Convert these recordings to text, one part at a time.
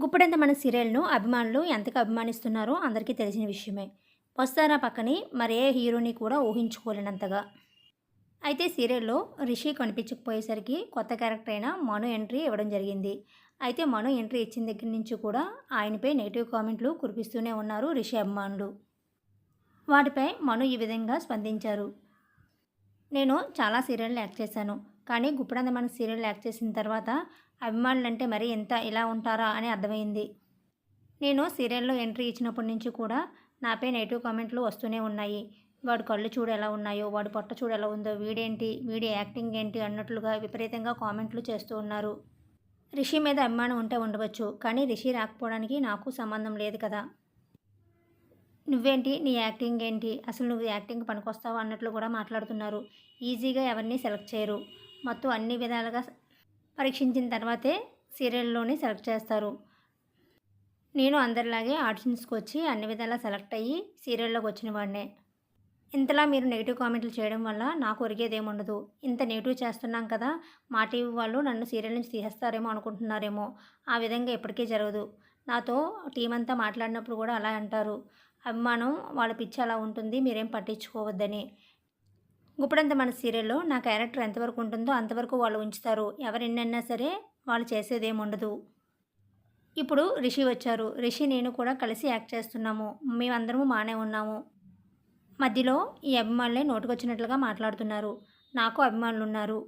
గుప్పుడంత మన సీరియల్ను అభిమానులు ఎంతగా అభిమానిస్తున్నారో అందరికీ తెలిసిన విషయమే. వస్తారా పక్కని మరే హీరోని కూడా ఊహించుకోలేనంతగా. అయితే సీరియల్లో రిషి కనిపించకపోయేసరికి కొత్త క్యారెక్టర్ అయిన మను ఎంట్రీ ఇవ్వడం జరిగింది. అయితే మను ఎంట్రీ ఇచ్చిన దగ్గర నుంచి కూడా ఆయనపై నెగిటివ్ కామెంట్లు కురిపిస్తూనే ఉన్నారు రిషి అభిమానులు. వాటిపై మను ఈ విధంగా స్పందించారు. నేను చాలా సీరియల్ని యాక్ట్ చేశాను. కానీ గుప్పడంద మన సీరియల్ యాక్ట్ చేసిన తర్వాత అభిమానులు అంటే మరి ఎంత ఇలా ఉంటారా అని అర్థమైంది. నేను సీరియల్లో ఎంట్రీ ఇచ్చినప్పటి నుంచి కూడా నాపై నెగిటివ్ కామెంట్లు వస్తూనే ఉన్నాయి. వాడు కళ్ళు చూడు ఎలా ఉన్నాయో వాడి పొట్ట చూడు ఎలా ఉందో వీడేంటి వీడి యాక్టింగ్ ఏంటి అన్నట్లుగా విపరీతంగా కామెంట్లు చేస్తూ ఉన్నారు. రిషి మీద అభిమానం ఉంటే ఉండవచ్చు కానీ రిషి రాకపోవడానికి నాకు సంబంధం లేదు కదా. నువ్వేంటి నీ యాక్టింగ్ ఏంటి అసలు నువ్వు యాక్టింగ్ పనికొస్తావు అన్నట్లు కూడా మాట్లాడుతున్నారు. ఈజీగా ఎవరిని సెలెక్ట్ చేయరు. మొత్తం అన్ని విధాలుగా పరీక్షించిన తర్వాతే సీరియల్లోని సెలెక్ట్ చేస్తారు. నేను అందరిలాగే ఆడిషన్స్కి వచ్చి అన్ని విధాలా సెలెక్ట్ అయ్యి సీరియల్లోకి వచ్చిన వాడినే. ఇంతలా మీరు నెగిటివ్ కామెంట్లు చేయడం వల్ల నాకు ఒరిగేదేముండదు. ఇంత నెగిటివ్ చేస్తున్నాం కదా మా టీవీ వాళ్ళు నన్ను సీరియల్ నుంచి తీసేస్తారేమో అనుకుంటున్నారేమో. ఆ విధంగా ఎప్పటికీ జరగదు. నాతో టీం అంతా మాట్లాడినప్పుడు కూడా అలా అంటారు. అభిమానం వాళ్ళ పిచ్చి అలా ఉంటుంది మీరేం పట్టించుకోవద్దని. గుప్పడంత మన సీరియల్లో నా క్యారెక్టర్ ఎంతవరకు ఉంటుందో అంతవరకు వాళ్ళు ఉంచుతారు. ఎవరెన్నైనా సరే వాళ్ళు చేసేదేముండదు. ఇప్పుడు రిషి వచ్చారు. రిషి నేను కూడా కలిసి యాక్ట్ చేస్తున్నాము. మేమందరము మానే ఉన్నాము. మధ్యలో ఈ అభిమానులే నోటుకొచ్చినట్లుగా మాట్లాడుతున్నారు. నాకు అభిమానులు ఉన్నారు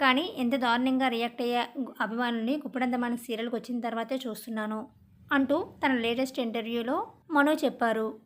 కానీ ఎంత దారుణంగా రియాక్ట్ అయ్యే అభిమానుల్ని గుప్పడంత మన సీరియల్కి వచ్చిన తర్వాతే చూస్తున్నాను అంటూ తన లేటెస్ట్ ఇంటర్వ్యూలో మనో చెప్పారు.